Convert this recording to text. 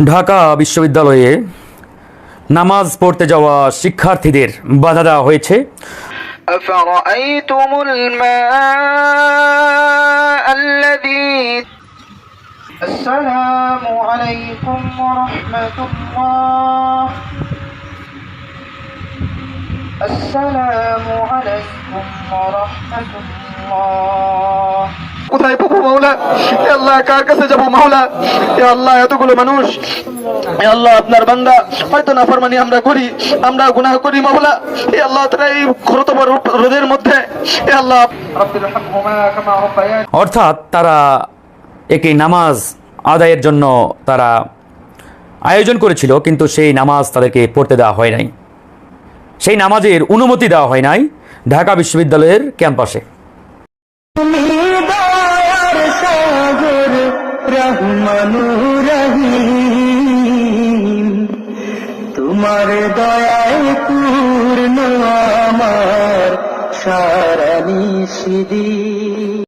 ঢাকা বিশ্ববিদ্যালয়ে নামাজ পড়তে যাওয়া শিক্ষার্থীদের বাধা দেওয়া হয়েছে। আসসালামু আলাইকুম ওয়া রাহমাতুল্লাহ কোথায় পাবো মাওলা? আল্লাহ কার কাছে যাব মাওলা? আল্লাহ এতগুলো মানুষ। আল্লাহ আপনার বান্দা। হয়তো নাফরমানি আমরা করি আমরা গুনাহ করি মাওলা। এ আল্লাহ তারা এই খরতবর রোদের মধ্যে। এ আল্লাহ অর্থাৎ তারা একে নামাজ আদায়ের জন্য তারা আয়োজন করেছিল কিন্তু সেই নামাজ তাদেরকে পড়তে দেওয়া হয় নাই। সেই নামাজের অনুমতি দেওয়া হয় নাই ঢাকা বিশ্ববিদ্যালয়ের ক্যাম্পাসে। সাগর রহমানু রহিম। তোমার দয়ায় পূর্ণ আমার সারা নিষিদি